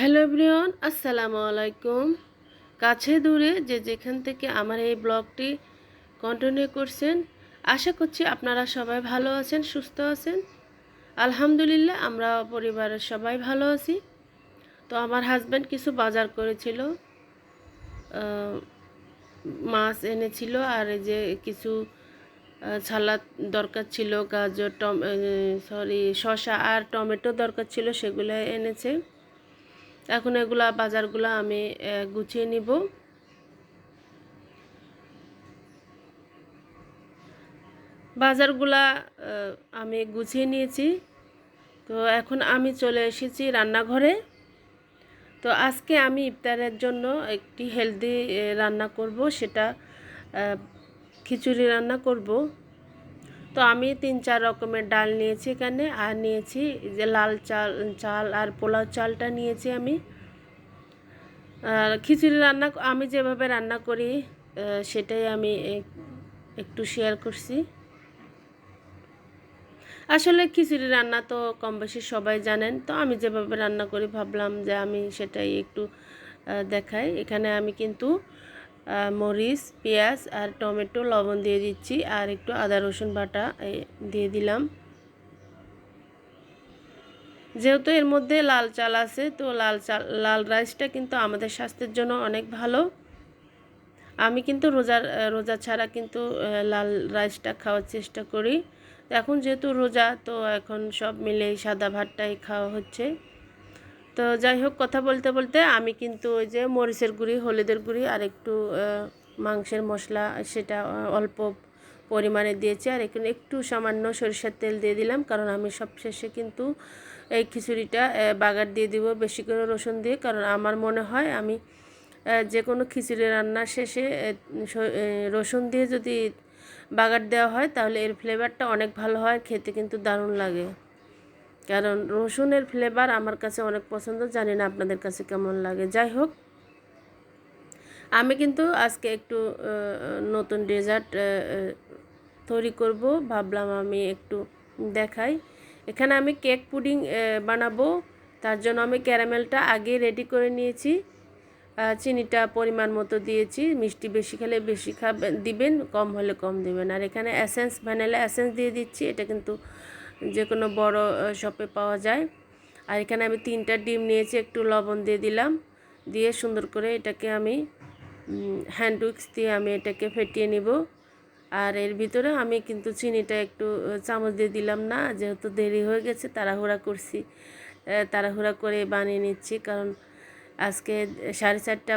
Hello everyone, আসসালামু আলাইকুম। কাছে দূরে যে যেখান থেকে আমার এই ব্লগটি কন্টিনিউ করছেন, আশা করছি আপনারা সবাই ভালো আছেন, সুস্থ আছেন। আলহামদুলিল্লাহ, আমরা পরিবারের সবাই ভালো আছি। তো আমার হাজব্যান্ড কিছু বাজার করেছিল মাছ এনেছিল আর এই যে কিছু ছালাদ দরকার ছিল, গাজর, টম সরি, শসা আর টমেটো দরকার ছিল, সেগুলো এনেছে। এখন এগুলা বাজারগুলো আমি গুছিয়ে নিব। বাজারগুলা আমি গুছিয়ে নিয়েছি। তো এখন আমি চলে এসেছি রান্নাঘরে। তো আজকে আমি ইফতারের জন্য একটি হেলদি রান্না করব। সেটা খিচুড়ি রান্না করব। তো আমি তিন চার রকমের ডাল নিয়েছি এখানে, আর নিয়েছি যে লাল চাল চাল আর পোলাও চালটা নিয়েছি আমি। আর খিচুড়ি রান্না, আমি যেভাবে রান্না করি সেটাই আমি একটু শেয়ার করছি। আসলে খিচুড়ি রান্না তো কম বেশি সবাই জানেন, তো আমি যেভাবে রান্না করি ভাবলাম যে আমি সেটাই একটু দেখাই। এখানে আমি কিন্তু মরিচ, পেঁয়াজ আর টমেটো লবণ দিয়ে দিচ্ছি আর একটু আদা, রসুন বাটা দিয়ে দিলাম। যেহেতু এর মধ্যে লাল চাল আছে, তো লাল চাল, লাল রাইসটা কিন্তু আমাদের স্বাস্থ্যের জন্য অনেক ভালো। আমি কিন্তু রোজার রোজা ছাড়া কিন্তু লাল রাইসটা খাওয়ার চেষ্টা করি। এখন যেহেতু রোজা, তো এখন সব মিলেই সাদা ভাতটাই খাওয়া হচ্ছে। তো যাই হোক, কথা বলতে বলতে আমি কিন্তু ওই যে মরিচের গুঁড়ি, হলুদের গুঁড়ি আর একটু মাংসের মশলা, সেটা অল্প পরিমাণে দিয়েছি আর এখানে একটু সামান্য সরিষার তেল দিয়ে দিলাম কারণ আমি সব শেষে কিন্তু এই খিচুড়িটা বাগার দিয়ে দিব বেশি করে রসুন দিয়ে কারণ আমার মনে হয় আমি যে কোনো খিচুড়ি রান্নার শেষে রসুন দিয়ে যদি বাগার দেওয়া হয় তাহলে এর ফ্লেভারটা অনেক ভালো হয়, খেতে কিন্তু দারুণ লাগে। কারণ রসুনের ফ্লেভার আমার কাছে অনেক পছন্দ, জানি না আপনাদের কাছে কেমন লাগে। যাই হোক, আমি কিন্তু আজকে একটু নতুন ডেজার্ট তৈরি করব। ভাবলাম আমি একটু দেখাই। এখানে আমি কেক পুডিং বানাবো। তার জন্য আমি ক্যারামেলটা আগে রেডি করে নিয়েছি। চিনিটা পরিমাণ মতো দিয়েছি। মিষ্টি বেশি খেলে বেশি খাবেন দিবেন, কম হলে কম দিবেন। আর এখানে অ্যাসেন্স ভ্যানিলা অ্যাসেন্স দিয়ে দিচ্ছি। এটা কিন্তু যে কোনো বড় শপে পাওয়া যায়। আর এখানে আমি তিনটা ডিম নিয়েছি, একটু লবণ দিয়ে দিলাম। দিয়ে সুন্দর করে এটাকে আমি হ্যান্ড উইক্স দিয়ে আমি এটাকে ফেটিয়ে নিব। আর এর ভিতরে আমি কিন্তু চিনিটা একটু চামচ দিয়ে দিলাম না, যেহেতু দেরি হয়ে গেছে, তাড়াহুড়া করছি। তাড়াহুড়া করে বানিয়ে নিচ্ছি, কারণ আজকে সাড়ে চারটা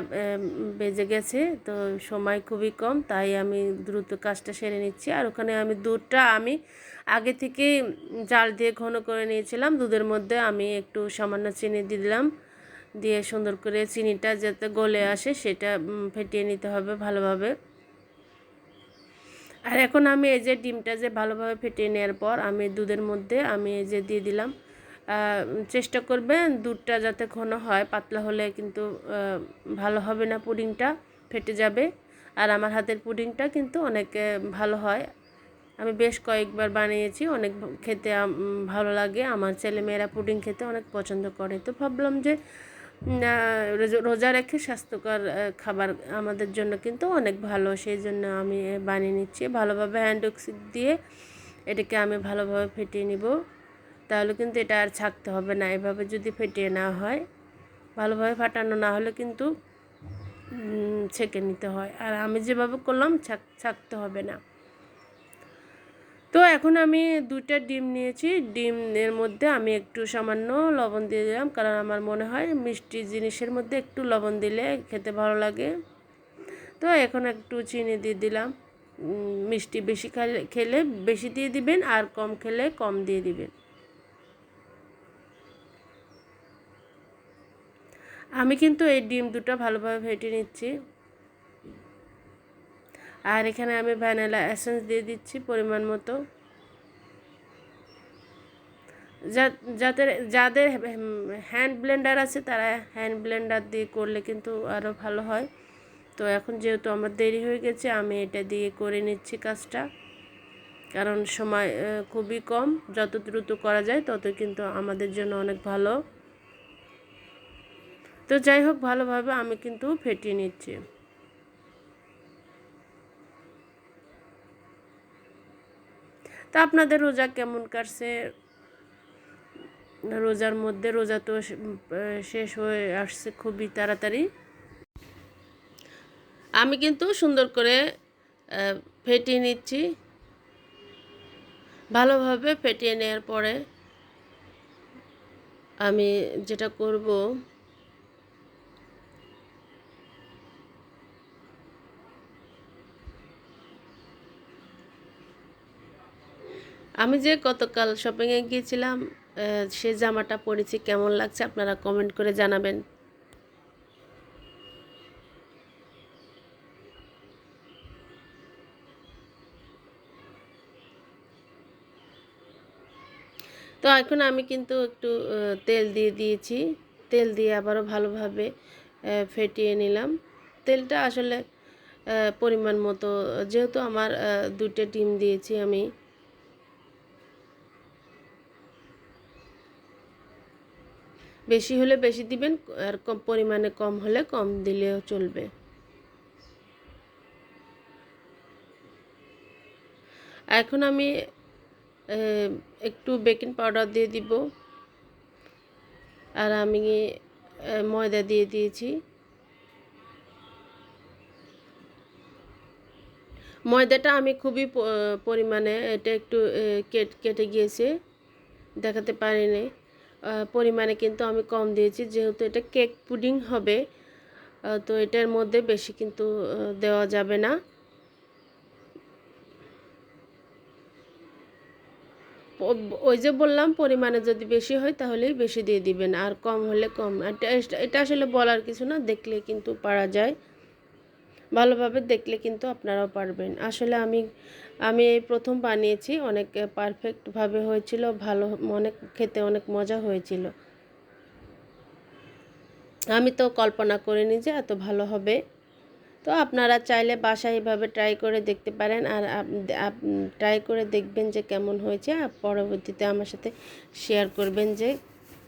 বেজে গেছে, তো সময় খুবই কম, তাই আমি দ্রুত কাজটা সেরে নিচ্ছি। আর ওখানে আমি দুধটা আমি আগে থেকে জাল দিয়ে ঘন করে নিয়েছিলাম। দুধের মধ্যে আমি একটু সামান্য চিনি দিয়ে দিলাম। দিয়ে সুন্দর করে চিনিটা যাতে গলে আসে সেটা ফেটিয়ে নিতে হবে ভালোভাবে। আর এখন আমি এই যে ডিমটা যে ভালোভাবে ফেটিয়ে নেওয়ার পর আমি দুধের মধ্যে আমি এই যে দিয়ে দিলাম চেষ্টা করবেন দুধটা যাতে ঘন হয়, পাতলা হলে কিন্তু ভালো হবে না পুডিংটা, ফেটে যাবে। আর আমার হাতের পুডিংটা কিন্তু অনেক ভালো হয়। আমি বেশ কয়েকবার বানিয়েছি, অনেক খেতে ভালো লাগে। আমার ছেলেমেয়েরা পুডিং খেতে অনেক পছন্দ করে। তো ভাবলাম যে রোজা- রেখে স্বাস্থ্যকর খাবার আমাদের জন্য কিন্তু অনেক ভালো। সেই জন্য আমি বানিয়ে নিচ্ছি। ভালোভাবে হ্যান্ড দিয়ে এটাকে আমি ভালোভাবে ফেটিয়ে নিব। তাহলে কিন্তু এটা আর ছাকতে হবে না। এভাবে যদি ফেটিয়ে না হয়, ভালোভাবে ফাটানো না হলে কিন্তু ছেঁকে নিতে হয়। আর আমি যেভাবে করলাম, ছাক, ছাকতে হবে না। তো এখন আমি দুইটা ডিম নিয়েছি। ডিমের মধ্যে আমি একটু সামান্য লবণ দিয়ে দিলাম, কারণ আমার মনে হয় মিষ্টি জিনিসের মধ্যে একটু লবণ দিলে খেতে ভালো লাগে। তো এখন একটু চিনি দিয়ে দিলাম। মিষ্টি বেশি খেলে বেশি দিয়ে দিবেন আর কম খেলে কম দিয়ে দিবেন। আমি কিন্তু এই ডিম দুটো ভালোভাবে ফেটে নিচ্ছি। আর এখানে আমি ভ্যানিলা এসেন্স দিয়ে দিচ্ছি পরিমাণ মতো। যাদের যাদের হ্যান্ড ব্লেন্ডার আছে তারা হ্যান্ড ব্লেন্ডার দিয়ে করলে কিন্তু আরও ভালো হয়। তো এখন যেহেতু আমার দেরি হয়ে গেছে, আমি এটা দিয়ে করে নিচ্ছি কাজটা। কারণ সময় খুবই কম। যত দ্রুত করা যায় তত কিন্তু আমাদের জন্য অনেক ভালো। তো যাই হোক, ভালোভাবে আমি কিন্তু ফেটিয়ে নিচ্ছি। তা আপনাদের রোজা কেমন কাটছে? রোজার মধ্যে রোজা তো শেষ হয়ে আসছে খুবই তাড়াতাড়ি। আমি কিন্তু সুন্দর করে ফেটিয়ে নিচ্ছি। ভালোভাবে ফেটিয়ে নেওয়ার পরে আমি যেটা করব আমি যে গতকাল শপিংয়ে গিয়েছিলাম সে জামাটা পরেছি, কেমন লাগছে আপনারা কমেন্ট করে জানাবেন। তো এখন আমি কিন্তু একটু তেল দিয়ে দিয়েছি। তেল দিয়ে আবারও ভালোভাবে ফেটিয়ে নিলাম। তেলটা আসলে পরিমাণ মতো, যেহেতু আমার দুটো ডিম দিয়েছি আমি। বেশি হলে বেশি দিবেন, আর কম পরিমাণে কম হলে কম দিলেও চলবে। এখন আমি একটু বেকিং পাউডার দিয়ে দিব। আর আমি ময়দা দিয়ে দিয়েছি। ময়দাটা আমি খুবই পরিমাণে এটা একটু কেটে গিয়েছে, দেখাতে পারিনি। পরিমাণে কিন্তু আমি কম দিয়েছি, যেহেতু এটা কেক পুডিং হবে তো এটার মধ্যে বেশি কিন্তু দেওয়া যাবে না। ওই যে বললাম, পরিমাণে যদি বেশি হয় তাহলেই বেশি দিয়ে দিবেন, আর কম হলে কম। এটা আসলে বলার কিছু না, দেখলে কিন্তু পারা যায়। ভালোভাবে দেখলে কিন্তু আপনারাও পারবেন। আসলে আমি আমি এই প্রথম বানিয়েছি, অনেক পারফেক্টভাবে হয়েছিল, ভালো অনেক খেতে অনেক মজা হয়েছিল। আমি তো কল্পনা করিনি যে এত ভালো হবে। তো আপনারা চাইলে বাসায় এভাবে ট্রাই করে দেখতে পারেন আর ট্রাই করে দেখবেন যে কেমন হয়েছে আর পরবর্তীতে আমার সাথে শেয়ার করবেন যে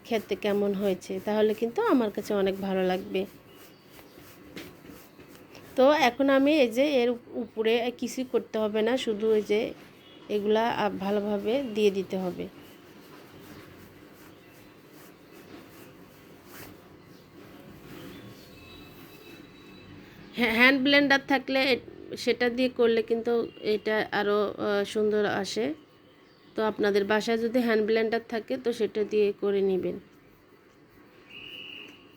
খেতে কেমন হয়েছে। তাহলে কিন্তু আমার কাছে অনেক ভালো লাগবে। তো এখন আমি এই যে এর উপরে কিছুই করতে হবে না, শুধু এই যে এগুলা ভালোভাবে দিয়ে দিতে হবে। হ্যান্ড ব্লেন্ডার থাকলে সেটা দিয়ে করলে কিন্তু এটা আরও সুন্দর আসে। তো আপনাদের বাসায় যদি হ্যান্ড ব্লেন্ডার থাকে তো সেটা দিয়ে করে নেবেন।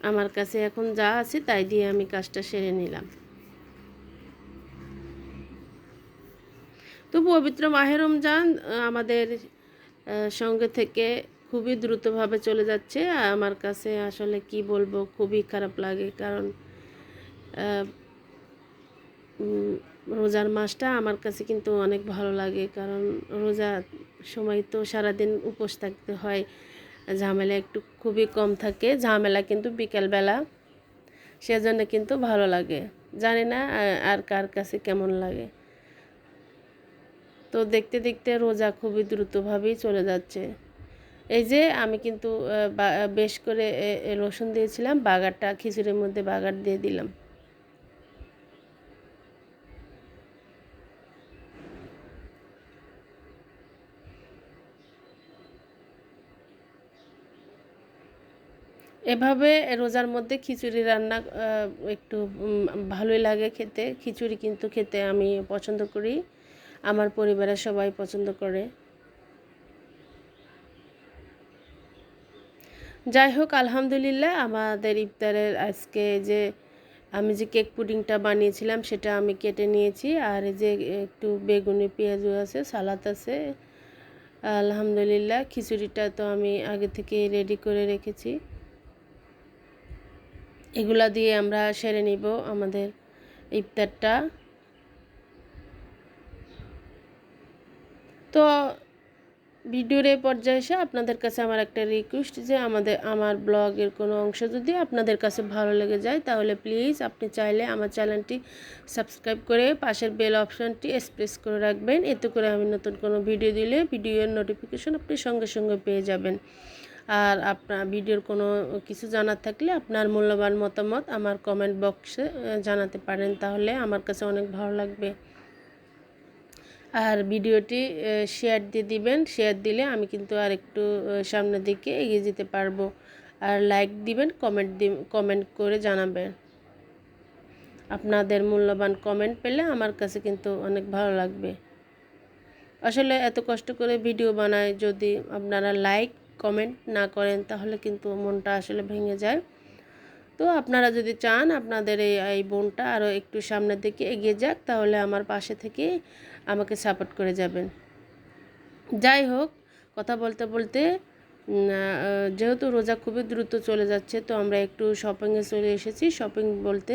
আমার কাছে এখন যা আছে তাই দিয়ে আমি কাজটা সেরে নিলাম। তো পবিত্র মাহের রমজান আমাদের সঙ্গে থেকে খুবই দ্রুতভাবে চলে যাচ্ছে। আমার কাছে আসলে কি বলব, খুবই খারাপ লাগে। কারণ রোজার মাসটা আমার কাছে কিন্তু অনেক ভালো লাগে। কারণ রোজা সময় তো সারাদিন উপোস থাকতে হয়। ঝামেলা একটু খুবই কম থাকে। ঝামেলা কিন্তু বিকেলবেলা। সেজন্য কিন্তু ভালো লাগে। জানি না আর কার কাছে কেমন লাগে। তো দেখতে দেখতে রোজা খুবই দ্রুতভাবেই চলে যাচ্ছে। এই যে আমি কিন্তু বেশ করে রসুন দিয়েছিলাম, বাগারটা, খিচুড়ির মধ্যে বাগার দিয়ে দিলাম। এভাবে রোজার মধ্যে খিচুড়ি রান্না একটু ভালোই লাগে খেতে। খিচুড়ি কিন্তু খেতে আমি পছন্দ করি। আমার পরিবারের সবাই পছন্দ করে। যাই হোক, আলহামদুলিল্লাহ আমাদের ইফতারের আজকে যে আমি যে কেক পুডিংটা বানিয়েছিলাম, সেটা আমি কেটে নিয়েছি। আর যে একটু বেগুনি পেঁয়াজও আছে, সালাদ আছে, আলহামদুলিল্লাহ খিচুড়িটা তো আমি আগে থেকে রেডি করে রেখেছি। এগুলা দিয়ে আমরা সেরে নিব আমাদের ইফতারটা। তো ভিডিওর এই পর্যায়ে এসে আপনাদের কাছে আমার একটা রিকোয়েস্ট যে আমাদের, আমার ব্লগের কোনো অংশ যদি আপনাদের কাছে ভালো লেগে যায়, তাহলে প্লিজ আপনি চাইলে আমার চ্যানেলটি সাবস্ক্রাইব করে পাশের বেল অপশানটি এক্সপ্রেস করে রাখবেন। এতে করে আমি নতুন কোনো ভিডিও দিলে ভিডিওর নোটিফিকেশন আপনি সঙ্গে সঙ্গে পেয়ে যাবেন। আর আপনার ভিডিওর কোনো কিছু জানার থাকলে আপনার মূল্যবান মতামত আমার কমেন্ট বক্সে জানাতে পারেন। তাহলে আমার কাছে অনেক ভালো লাগবে। আর ভিডিওটি শেয়ার দিয়ে দিবেন। শেয়ার দিলে আমি কিন্তু আর একটু সামনের দিকে এগিয়ে যেতে পারব। আর লাইক দিবেন কমেন্ট দি কমেন্ট করে জানাবেন। আপনাদের মূল্যবান কমেন্ট পেলে আমার কাছে কিন্তু অনেক ভালো লাগবে। আসলে এত কষ্ট করে ভিডিও বানায়, যদি আপনারা লাইক কমেন্ট না করেন, তাহলে কিন্তু মনটা আসলে ভেঙে যায়। তো আপনারা যদি চান আপনাদের এই এই বোনটা আরও একটু সামনের দিকে এগিয়ে যাক, তাহলে আমার পাশে থেকে আমাকে সাপোর্ট করে যাবেন। যাই হোক, কথা বলতে বলতে যেহেতু রোজা খুবই দ্রুত চলে যাচ্ছে, তো আমরা একটু শপিংয়ে চলে এসেছি। শপিং বলতে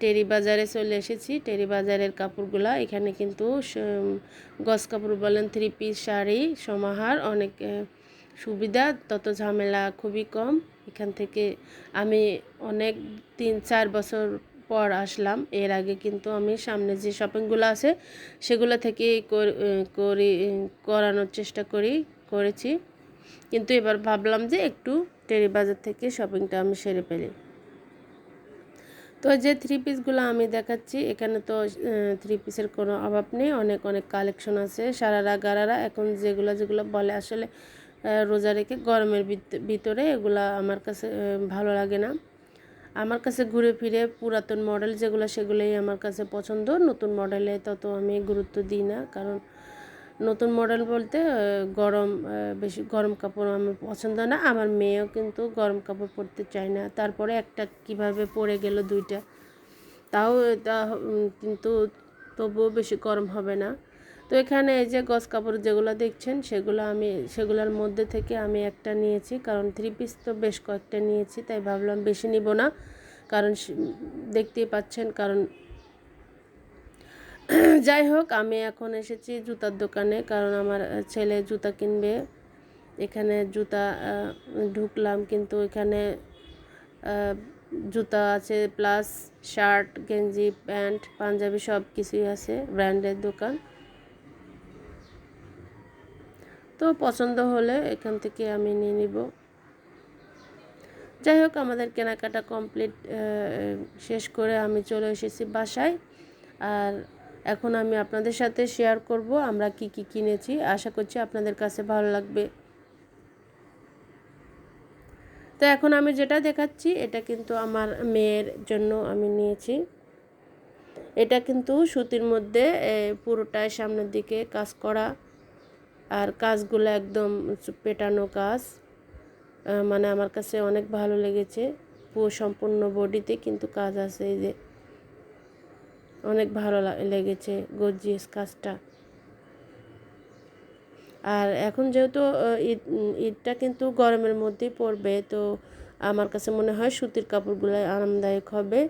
টেরি বাজারে চলে এসেছি। টেরি বাজারের কাপড়গুলা, এখানে কিন্তু গস কাপড় বলেন থ্রি পিস শাড়ি, সমাহার, অনেক সুবিধা, তত ঝামেলা খুবই কম। এখান থেকে আমি অনেক, তিন, চার বছর পর আসলাম। এর আগে কিন্তু আমি সামনে যে শপিংগুলো আছে, সেগুলো থেকে করি করানোর চেষ্টা করি, করেছি। কিন্তু এবার ভাবলাম যে একটু টেরি বাজার থেকে শপিংটা আমি সেরে ফেলি। তো যে থ্রি পিসগুলো আমি দেখাচ্ছি, এখানে তো থ্রি পিসের কোনো অভাব নেই। অনেক অনেক কালেকশন আছে। সারারা, গারারা, এখন যেগুলো যেগুলো বলে আসলে রোজা রেখে গরমের ভিতরে এগুলা আমার কাছে ভালো লাগে না। আমার কাছে ঘুরে ফিরে পুরাতন মডেল যেগুলো, সেগুলোই আমার কাছে পছন্দ। নতুন মডেলে তত আমি গুরুত্ব দিই না, কারণ নতুন মডেল বলতে গরম বেশি গরম কাপড় আমার পছন্দ না। আমার মেয়েও কিন্তু গরম কাপড় পরতে চায় না। তারপরে একটা কীভাবে পরে গেল দুইটা, তাও, তা কিন্তু তবুও বেশি গরম হবে না। তো এখানে এই যে গস কাপড় যেগুলো দেখছেন, সেগুলো আমি, সেগুলোর মধ্যে থেকে আমি একটা নিয়েছি, কারণ থ্রি পিস তো বেশ কয়েকটা নিয়েছি, তাই ভাবলাম বেশি নিব না। কারণ দেখতেই পাচ্ছেন, কারণ যাই হোক, আমি এখন এসেছি জুতার দোকানে, কারণ আমার ছেলে জুতা কিনবে। এখানে জুতা ঢুকলাম, কিন্তু এখানে জুতা আছে প্লাস শার্ট গেঞ্জি, প্যান্ট, পাঞ্জাবি সব কিছুই আছে ব্র্যান্ডের দোকান। তো পছন্দ হলে এখান থেকে আমি নিয়ে নিব। যাই হোক, আমাদের কেনাকাটা কমপ্লিট শেষ করে আমি চলে এসেছি বাসায়। আর এখন আমি আপনাদের সাথে শেয়ার করব আমরা কি কি কিনেছি। আশা করছি আপনাদের কাছে ভালো লাগবে। তো এখন আমি যেটা দেখাচ্ছি, এটা কিন্তু আমার মেয়ের জন্য আমি নিয়েছি। এটা কিন্তু সুতির মধ্যে পুরোটাই সামনের দিকে কাজ করা। আর কাজগুলো একদম পেটানো কাজ মানে আমার কাছে অনেক ভালো লেগেছে পুরো সম্পূর্ণ বডিতে, কিন্তু কাজ আছে এই যে অনেক ভালো লেগেছে গর্জিয়াস কাজটা। আর এখন যেহেতু ঈদ ঈদটা কিন্তু গরমের মধ্যেই পড়বে, তো আমার কাছে মনে হয় সুতির কাপড়গুলাই আরামদায়ক হবে।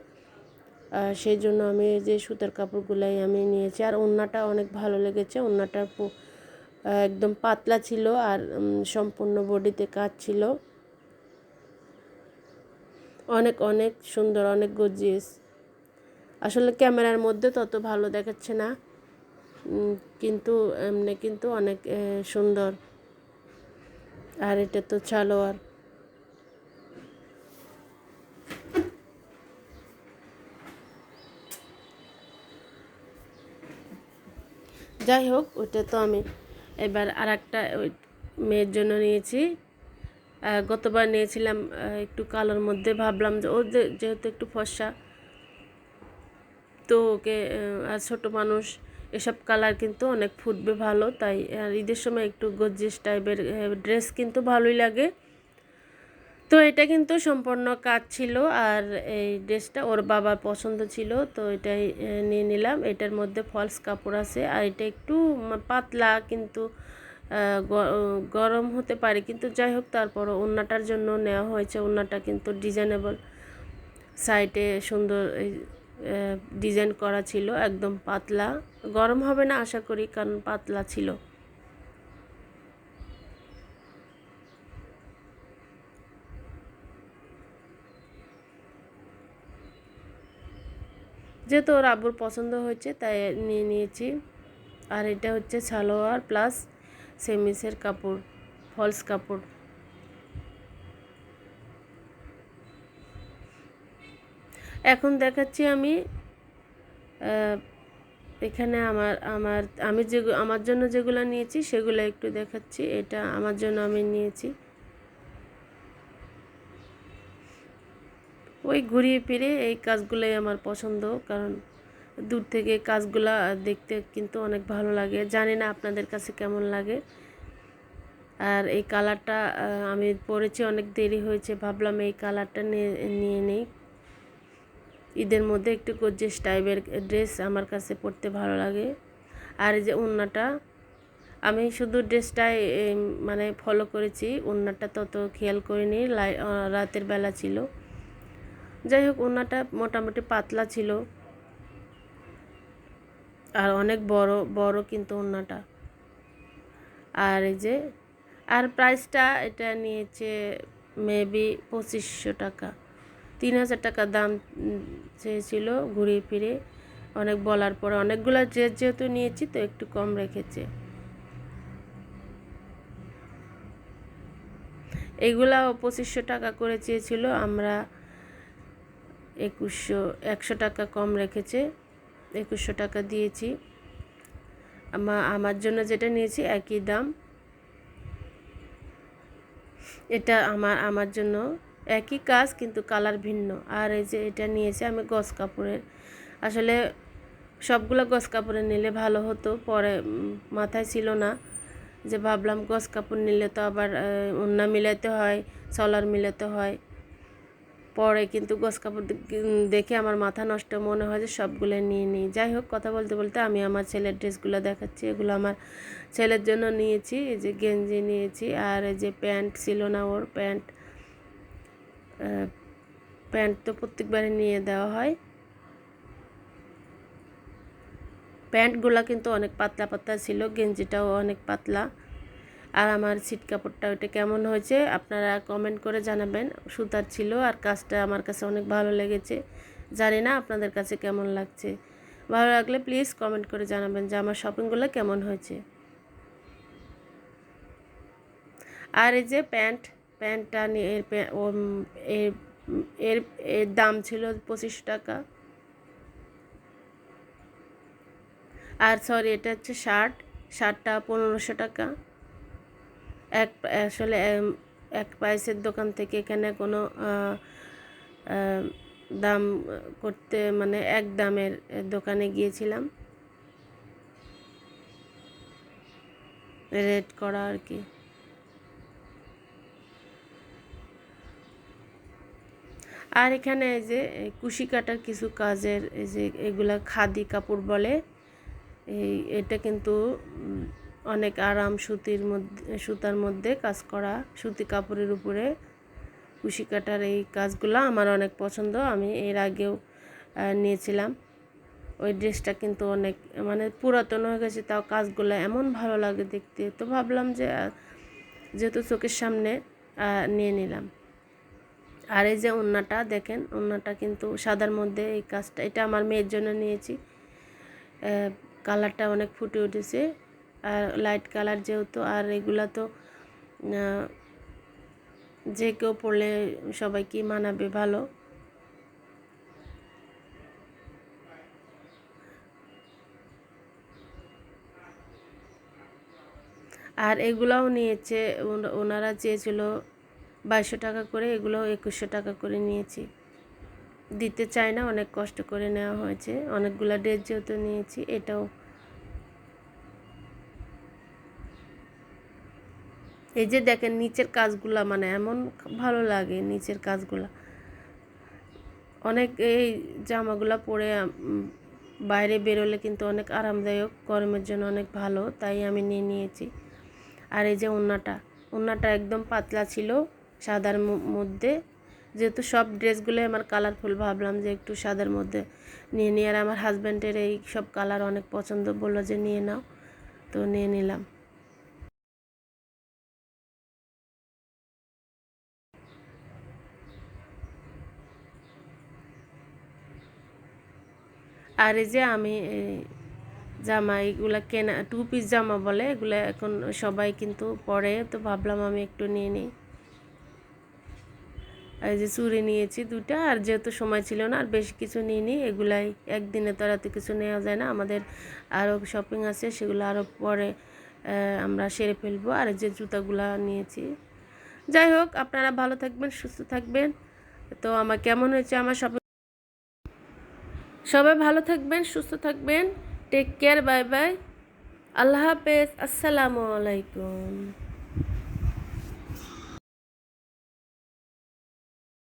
সেই জন্য আমি যে সুতার কাপড়গুলাই আমি নিয়েছি, আর ওড়নাটা অনেক ভালো লেগেছে ওড়নাটা একদম পাতলা ছিল আর সম্পূর্ণ বডিতে কাজ ছিল। অনেক অনেক সুন্দর, অনেক গর্জিয়াস আসলে ক্যামেরার মধ্যে তত ভালো দেখাচ্ছে না কিন্তু এমনি কিন্তু অনেক সুন্দর। আর এটা তো ছালোয়ার যাই হোক, ওটা তো আমি এবার আর একটা মেয়ের জন্য নিয়েছি। গতবার নিয়েছিলাম একটু কালোর মধ্যে ভাবলাম যে ওর যেহেতু একটু ফসা তো ওকে আর ছোটো মানুষ, এসব কালার কিন্তু অনেক ফুটবে ভালো, তাই, আর ঈদের সময় একটু গজ্জিস টাইপের ড্রেস কিন্তু ভালোই লাগে। তো এটা কিন্তু সম্পূর্ণ কাজ ছিল আর এই ড্রেসটা ওর বাবার পছন্দ ছিল, তো এটাই নিয়ে নিলাম। এটার মধ্যে ফলস কাপড় আছে আর এটা একটু পাতলা কিন্তু গরম হতে পারে। কিন্তু যাই হোক তারপর ওন্নাটার জন্য নেওয়া হয়েছে। ওন্নাটা কিন্তু ডিজাইনেবল সাইডে সুন্দর ডিজাইন করা ছিল, একদম পাতলা। গরম হবে না আশা করি, কারণ পাতলা ছিল। যেহেতু ওর আব্বুর পছন্দ হয়েছে, তাই নিয়ে নিয়েছি। আর এটা হচ্ছে সালোয়ার প্লাস সেমিসের কাপড় ফলস কাপড়। এখন দেখাচ্ছি আমি এখানে আমার আমার, আমি যে আমার জন্য যেগুলো নিয়েছি সেগুলো একটু দেখাচ্ছি। এটা আমার জন্য আমি নিয়েছি। ওই ঘুরিয়ে ফিরে এই কাজগুলোই আমার পছন্দ, কারণ দূর থেকে কাজগুলা দেখতে কিন্তু অনেক ভালো লাগে। জানি না আপনাদের কাছে কেমন লাগে। আর এই কালারটা আমি পরেছি, অনেক দেরি হয়েছে, ভাবলাম এই কালারটা নিয়ে নেই। ঈদের মধ্যে একটু গর্জেস টাইপের ড্রেস আমার কাছে পরতে ভালো লাগে। আর যে ওড়নাটা আমি শুধু ড্রেসটাই মানে ফলো করেছি ওড়নাটা তত খেয়াল করিনি রাতের বেলা ছিল। যাই হোক ওড়নাটা মোটামুটি পাতলা ছিল। আর অনেক বড় বড় কিন্তু ওনাটা। আর এই যে, আর প্রাইসটা এটা নিয়েছে মেবি পঁচিশশো টাকা। তিন হাজার টাকা দাম চেয়েছিল ঘুরিয়ে ফিরে। অনেক বলার পরে, অনেকগুলো ড্রেস যেহেতু নিয়েছি তো একটু কম রেখেছে। এগুলাও পঁচিশশো টাকা করে চেয়েছিল। আমরা একুশশো, একশো টাকা কম রেখেছে, একুশশো টাকা দিয়েছি। আমা, আমার জন্য যেটা নিয়েছি একই দাম। এটা আমার আমার জন্য একই কাজ কিন্তু কালার ভিন্ন। আর এই যে এটা নিয়েছি আমি গস কাপড়ের। আসলে সবগুলো গস কাপড়ে নিলে ভালো হতো, পরে মাথায় ছিল না। যে ভাবলাম গস কাপড় নিলে তো আবার ওন্না মিলাতে হয়, সলার মিলাতে হয়। পরে কিন্তু গস কাপড় দেখে আমার মাথা নষ্ট মনে হয় যে সবগুলো নিয়ে নিই। যাই হোক, কথা বলতে বলতে আমি আমার ছেলের ড্রেসগুলো দেখাচ্ছি। এগুলো আমার ছেলের জন্য নিয়েছি। এই যে গেঞ্জি নিয়েছি আর এই যে প্যান্ট ছিল না ওর প্যান্ট। প্যান্ট তো প্রত্যেকবারে নিয়ে দেওয়া হয়। প্যান্টগুলো কিন্তু অনেক পাতলা পাতলা ছিল, গেঞ্জিটাও অনেক পাতলা। আর আমার সিট কাপড়টা ওইটা কেমন হয়েছে আপনারা কমেন্ট করে জানাবেন। সুতার ছিল আর কাজটা আমার কাছে অনেক ভালো লেগেছে। জানি না আপনাদের কাছে কেমন লাগছে। ভালো লাগলে প্লিজ কমেন্ট করে জানাবেন যে আমার শপিংগুলো কেমন হয়েছে। আর এই যে প্যান্ট, প্যান্টটা নিয়ে এর প্যা- এর এর এর দাম ছিল পঁচিশ টাকা। আর সরি এটা হচ্ছে শার্ট শার্টটা পনেরোশো টাকা। এক, আসলে এক প্রাইসের দোকান থেকে এখানে কোনো দাম করতে মানে এক দামের দোকানে গিয়েছিলাম। রেড করা আর কি। আর এখানে এই যে কুশি কাটার কিছু কাজের, এই যে, এগুলা খাদি কাপড় বলে, এই, এটা কিন্তু অনেক আরাম সুতির মধ্যে, সুতার মধ্যে কাজ করা, সুতি কাপড়ের উপরে কুশি কাটার এই কাজগুলো আমার অনেক পছন্দ। আমি এর আগেও নিয়েছিলাম। ওই ড্রেসটা কিন্তু অনেক মানে পুরাতন হয়ে গেছে, তাও কাজগুলো এমন ভালো লাগে দেখতে। তো ভাবলাম যে যেহেতু চোখের সামনে নিয়ে নিলাম। আর এই যে ওড়নাটা দেখেন ওড়নাটা কিন্তু সাদার মধ্যে এই কাজটা, এটা আমার মেয়ের জন্য নিয়েছি। কালারটা অনেক ফুটে উঠেছে। আর লাইট কালার যেহেতু, আর এগুলা তো যে কেউ পড়লে সবাইকে মানাবে ভালো। আর এগুলাও নিয়েছে, ওন- ওনারা চেয়েছিল বাইশশো টাকা করে এগুলো একুশশো টাকা করে নিয়েছি। দিতে চায় না, অনেক কষ্ট করে নেওয়া হয়েছে। অনেকগুলা ড্রেস যেহেতু নিয়েছি, এটাও এই যে দেখেন নিচের কাজগুলা মানে এমন ভালো লাগে নিচের কাজগুলা। অনেক এই জামাগুলা পরে বাইরে বেরোলে কিন্তু অনেক আরামদায়ক, গরমের জন্য অনেক ভালো, তাই আমি নিয়ে নিয়েছি। আর এই যে ওড়নাটা ওড়নাটা একদম পাতলা ছিল সাদার মধ্যে। যেহেতু সব ড্রেসগুলো আমার কালারফুল ভাবলাম যে একটু সাদার মধ্যে নিয়ে নিয়ে আর আমার হাজব্যান্ডের এই সব কালার অনেক পছন্দ বলল যে, নিয়ে নাও। তো নিয়ে নিলাম। আর এই যে আমি জামা এগুলা কেনা টু পিস জামা বলে, এগুলো এখন সবাই কিন্তু পরে, তো ভাবলাম আমি একটু নিয়ে নিই। এই যে চুরি নিয়েছি দুটা আর যেহেতু সময় ছিল না, আর বেশ কিছু নিইনি এগুলাই একদিনে তো আর এত কিছু নেওয়া যায় না। আমাদের আরও শপিং আছে, সেগুলো আরও পরে আমরা সেরে ফেলব। আর যে জুতাগুলা নিয়েছি। যাই হোক, আপনারা ভালো থাকবেন, সুস্থ থাকবেন। তো আমার কেমন হয়েছে আমার শপিং সবাই ভালো থাকবেন সুস্থ থাকবেন। টেক কেয়ার বাই বাই আল্লাহ হাফেজ। আসসালামু আলাইকুম।